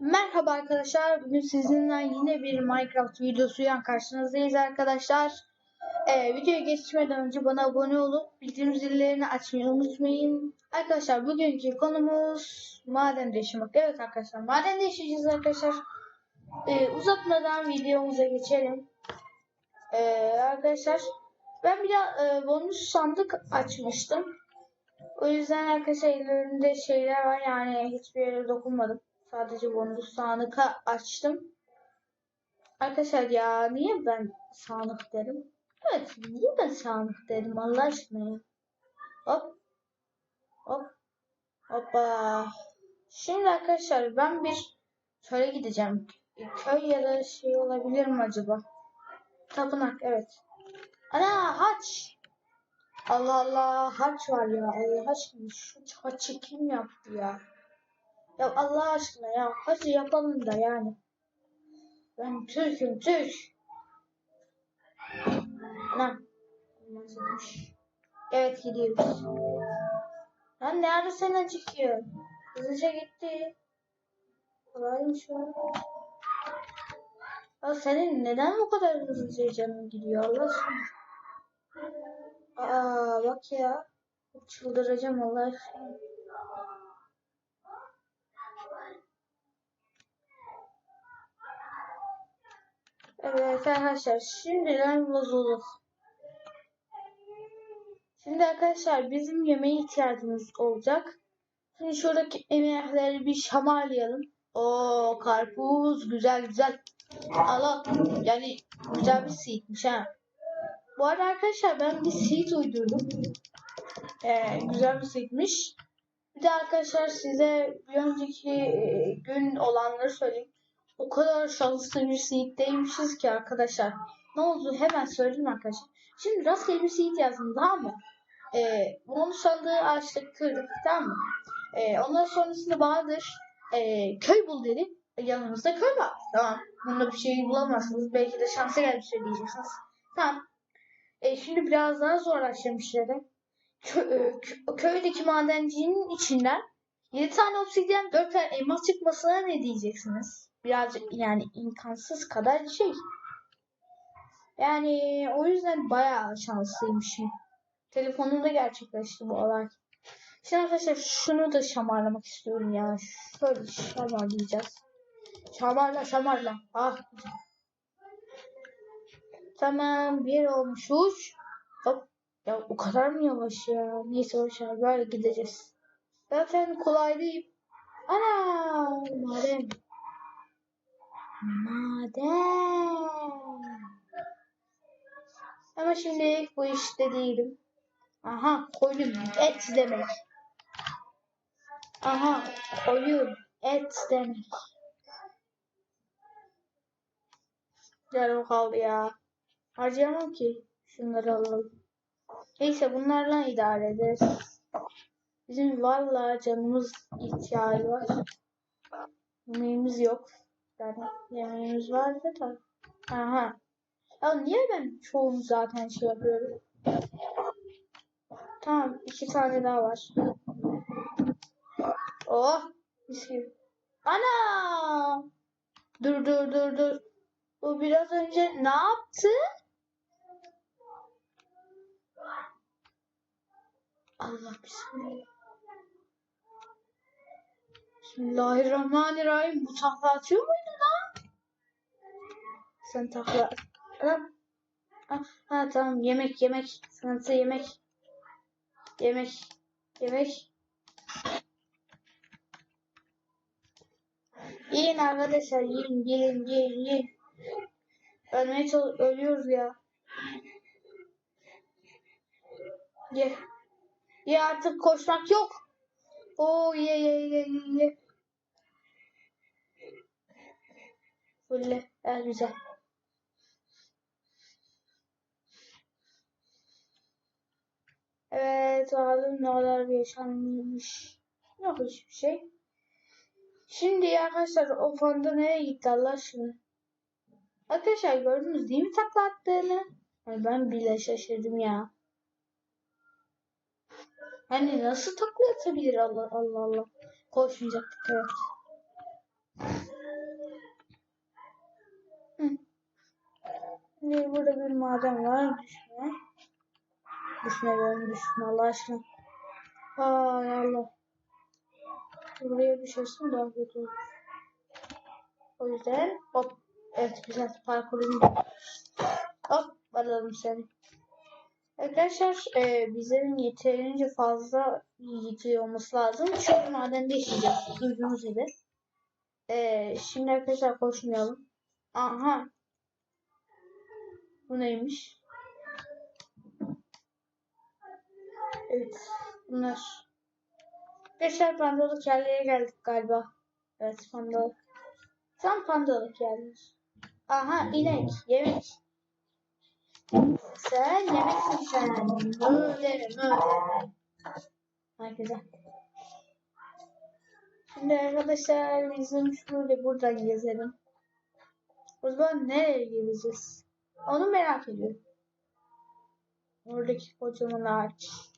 Merhaba arkadaşlar. Bugün sizinle yine bir Minecraft videosuyla karşınızdayız arkadaşlar. Ee, videoya geçmeden önce bana abone olup bildirim zillerini açmayı unutmayın. Arkadaşlar bugünkü konumuz maden değiştirmek. Evet arkadaşlar maden değiştireceğiz arkadaşlar. Ee, uzatmadan videomuza geçelim. Ee, arkadaşlar ben bir de e, bonus sandık açmıştım. O yüzden arkadaşlar elimde şeyler var yani hiçbir yere dokunmadım. Sadece bonus sandık açtım. Arkadaşlar ya niye ben sandık derim? Evet niye ben sandık dedim Allah aşkına ya. Hop. Hop. Hoppa. Şimdi arkadaşlar ben bir köye gideceğim. Köy ya da şey olabilir mi acaba? Tapınak evet. Ana haç. Allah Allah haç var ya. Allah aşkına şu haçı kim yaptı ya? Ya Allah aşkına ya hacı yapalım da yani. Ben Türk'üm Türk. Ana. Evet gidiyoruz. Lan nerede sen acıkıyor? Hızlıca gitti. Kolaymış o. Ya senin neden bu kadar hızlıca canın gidiyor Allah aşkına? Aa bak ya. Çıldıracağım Allah aşkına. Evet arkadaşlar şimdiden bozulduk. Şimdi arkadaşlar bizim yemeğe ihtiyacımız olacak. Şimdi şuradaki emekleri bir şamarlayalım. O karpuz güzel güzel. Allah yani güzel bir seedmiş ha. Bu arada arkadaşlar ben bir seed uydurdum. Ee, güzel bir seedmiş. Bir de arkadaşlar size bir önceki e, gün olanları söyleyeyim. O kadar şanslı bir seeddeymişiz ki arkadaşlar. Ne oldu hemen söyleyeyim arkadaşlar. Şimdi rastgele bir seed yazdım tamam mı? Ee, onu sandığı açtık kırdık tamam mı? Ee, ondan sonrasında Bahadır e, köy bul dedi. Yanımızda köy var. Tamam. Bunda bir şey bulamazsınız. Belki de şansa gelmiştir diyeceksiniz. Tamam. E, şimdi biraz daha zorlaştırmış işleri. Kö, e, kö, köydeki madencinin içinden 7 tane obsidyen 4 tane elmas çıkmasına ne diyeceksiniz? Birazcık yani imkansız kadar şey. Yani o yüzden bayağı şanslıymışım. Telefonumda gerçekleşti bu olay. Şimdi arkadaşlar şunu da şamarlamak istiyorum ya. Şöyle şamarlayacağız. Şamarla şamarla. Ah. Tamam bir olmuşuz. Hop. Ya o kadar mı yavaş ya? Neyse boşver böyle gideceğiz. Zaten kolay değil. Ana maden. Maden. Ama şimdi bu işte değilim. Aha koyun et demek. Aha koyun et demek. Yarım kaldı ya. Harcayamam ki. Şunları alalım. Neyse bunlarla idare ederiz. Bizim vallahi canımız ihtiyacı var. Yemeğimiz yok. Yemeğimiz vardı da. Aha. Ya niye ben çoğunu zaten şey yapıyorum? Tamam iki tane daha var. Oh mis gibi. Ana! Dur dur dur dur. Bu biraz önce ne yaptı? Allah bismillah. Bismillahirrahmanirrahim. Bu takla atıyor muydu? Sen takla... Lan. Ha, ha tamam yemek yemek. Sıkıntı yemek. Yemek. Yemek. Yiyin arkadaşlar yiyin yiyin yiyin yiyin. Ölmeye ölüyoruz ya. Ye. Ye artık koşmak yok. Oo ye ye ye ye ye. Böyle ha, güzel. Evet bakalım neler yaşanmış. Yok hiçbir şey. Şimdi arkadaşlar o fonda nereye gitti Allah aşkına? Arkadaşlar gördünüz değil mi takla attığını? Ay ben bile şaşırdım ya. Hani nasıl takla atabilir Allah Allah Allah. Koşmayacaktık evet. Şimdi burada bir maden var. Düşme. Düşme benim düşme Allah aşkına. Ay Allah. Buraya düşersin daha kötü. O yüzden hop. Evet güzel parkurun Hop alalım seni. Arkadaşlar e, bizim yeterince fazla yiyeceği olması lazım. Çünkü madende işleyeceğiz. Duyduğunuz gibi. E, şimdi arkadaşlar koşmayalım. Aha. Bu neymiş? Evet. Bunlar. Arkadaşlar pandalık yerlere geldik galiba. Evet pandalık. Tam pandalık yerler. Aha inek. Yemek. Sen yemeksin sen. Öyle öyle. Herkese. Şimdi arkadaşlar bizim şöyle buradan gezelim. O zaman nereye gideceğiz? Onu merak ediyorum. Oradaki kocaman ağaç.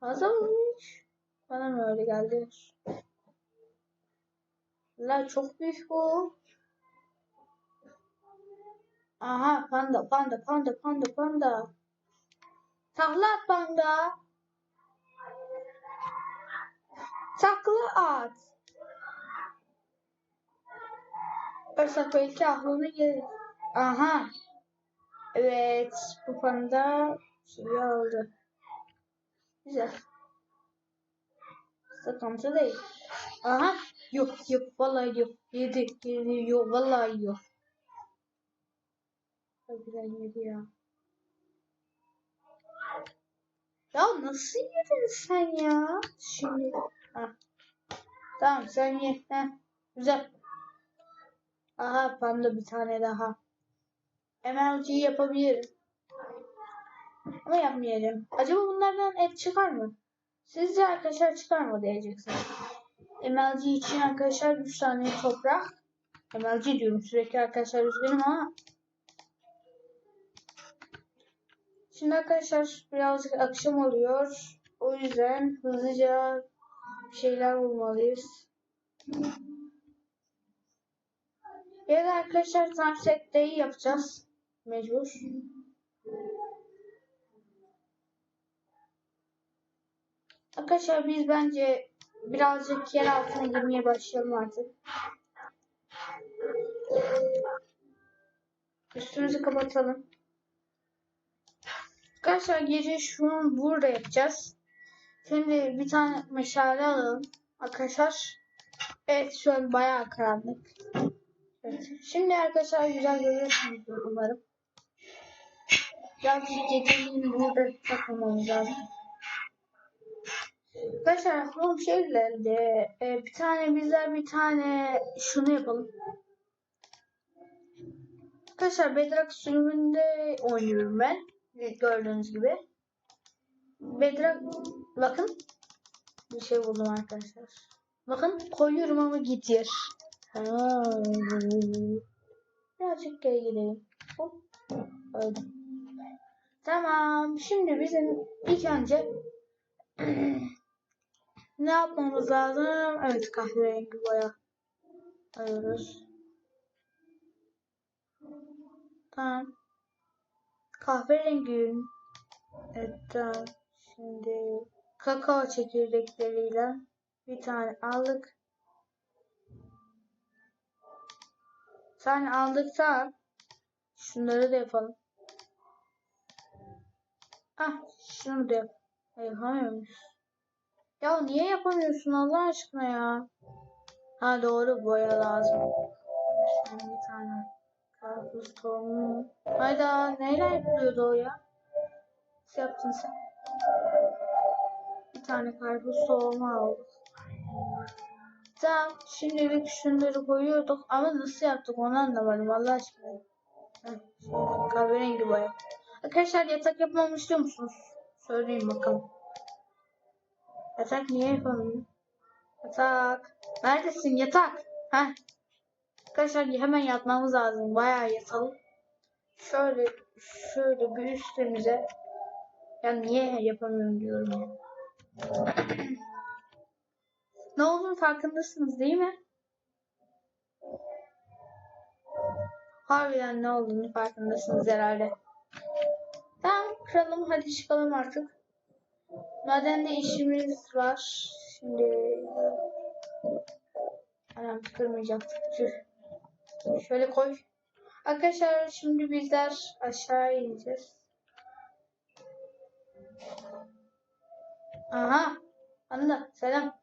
Fazla mıymış? Bana mı öyle geldi? La çok büyük bu. Aha panda panda panda panda panda. Takla at panda. Takla at. Örsak belki aklına gelir. Aha. Evet bu panda şeyi aldı. Güzel. Sıkıntı değil. Aha. Yok yok vallahi yok. Yedi. Yedi yok vallahi yok. Güzel yedi ya. Ya nasıl yedin sen ya? Şimdi. Ha. Tamam sen ye. Heh. Güzel. Aha panda bir tane daha. MLG yapabilirim. Ama yapmayacağım. Acaba bunlardan et çıkar mı? Sizce arkadaşlar çıkar mı diyeceksiniz. MLG için arkadaşlar 3 tane toprak. MLG diyorum sürekli arkadaşlar üzgünüm ama. Şimdi arkadaşlar birazcık akşam oluyor. O yüzden hızlıca şeyler bulmalıyız. Ya da arkadaşlar day yapacağız. Mecbur. Arkadaşlar biz bence birazcık yer altına girmeye başlayalım artık. Üstümüzü kapatalım. Arkadaşlar gece şunu burada yapacağız. Şimdi bir tane meşale alalım. Arkadaşlar. Evet şu an bayağı karanlık. Evet. Şimdi arkadaşlar güzel görüyorsunuz umarım. Birazcık geceliğin burada takılmamız lazım. Arkadaşlar aklım şey geldi. Ee, bir tane bizler bir tane şunu yapalım. Arkadaşlar Bedrock sürümünde oynuyorum ben. Gördüğünüz gibi. Bedrock bakın bir şey buldum arkadaşlar. Bakın koyuyorum ama gidiyor. Birazcık geri gidelim. Hop. Öyle. Tamam. Şimdi bizim ilk önce ne yapmamız lazım? Evet kahverengi boya alıyoruz. Tamam. Kahverengi. Evet tamam. Şimdi kakao çekirdekleriyle bir tane aldık. Bir tane aldıktan şunları da yapalım. Ah şunu da yap. Yapamıyormuş. Ya niye yapamıyorsun Allah aşkına ya? Ha doğru boya lazım. Şimdi bir tane karpuz tohumu. Hayda neyle yapılıyordu o ya? Nasıl yaptın sen? Bir tane karpuz tohumu aldık. Tamam şimdilik şunları koyuyorduk ama nasıl yaptık onu anlamadım Allah aşkına. Heh, kahverengi boya. Arkadaşlar yatak yapmamı istiyor musunuz? Söyleyin bakalım. Yatak niye yapamıyorum? Yatak. Neredesin yatak? Heh. Arkadaşlar hemen yatmamız lazım. Bayağı yatalım. Şöyle şöyle bir üstümüze. Ya niye yapamıyorum diyorum ya. ne olduğunu farkındasınız değil mi? Harbiden ne olduğunu farkındasınız herhalde. Tamam kıralım hadi çıkalım artık. Madende işimiz var. Şimdi Anam kırmayacaktık. Tüh. Şöyle koy. Arkadaşlar şimdi bizler aşağı ineceğiz. Aha. Anla. Selam.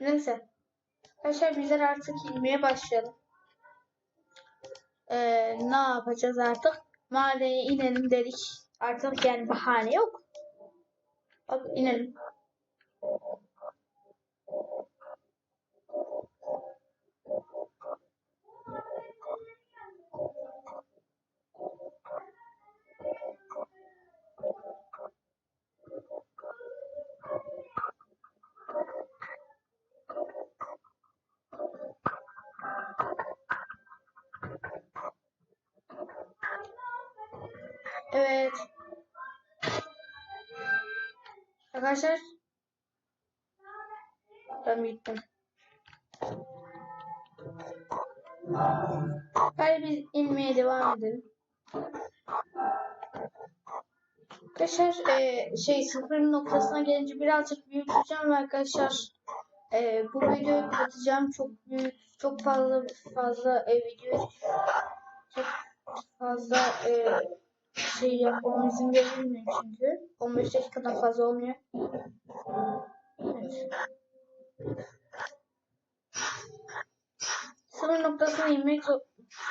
Neyse. Arkadaşlar bizler artık inmeye başlayalım. Ee, ne yapacağız artık? Madene inelim dedik. Artık yani bahane yok. Bak inelim. Evet. Arkadaşlar. Ben bittim. Hadi biz inmeye devam edelim. Arkadaşlar e, şey sıfır noktasına gelince birazcık büyüteceğim ve arkadaşlar e, bu videoyu kapatacağım. Çok büyük, çok fazla fazla e, video çok fazla e, şey yapmama izin çünkü. 15 dakikadan fazla olmuyor. Evet. Sıfır noktasına inmek zor-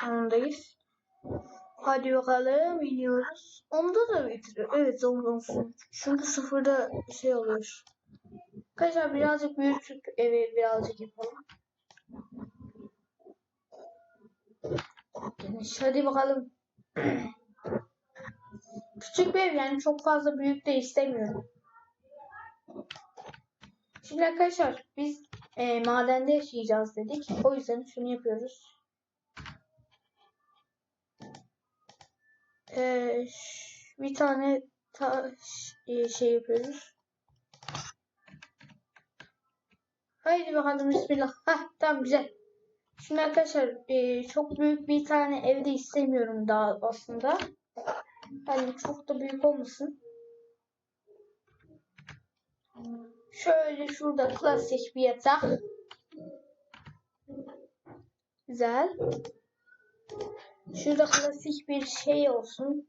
zorundayız. Hadi bakalım iniyoruz. Onda da bitiriyor. Evet onda olsun. Çünkü sıfırda şey oluyor. Arkadaşlar birazcık büyütüp evi birazcık yapalım. Geniş. Hadi bakalım. Küçük bir ev yani çok fazla büyük de istemiyorum. Şimdi arkadaşlar biz e, madende yaşayacağız dedik. O yüzden şunu yapıyoruz. E, bir tane taş e, şey yapıyoruz. Haydi bakalım bismillah. Hah tamam güzel. Şimdi arkadaşlar e, çok büyük bir tane evde istemiyorum daha aslında. Yani çok da büyük olmasın. Şöyle şurada klasik bir yatak. Güzel. Şurada klasik bir şey olsun.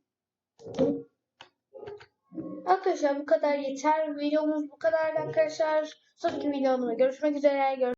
Arkadaşlar bu kadar yeter. Videomuz bu kadar arkadaşlar. Sonraki videomda görüşmek üzere. Gör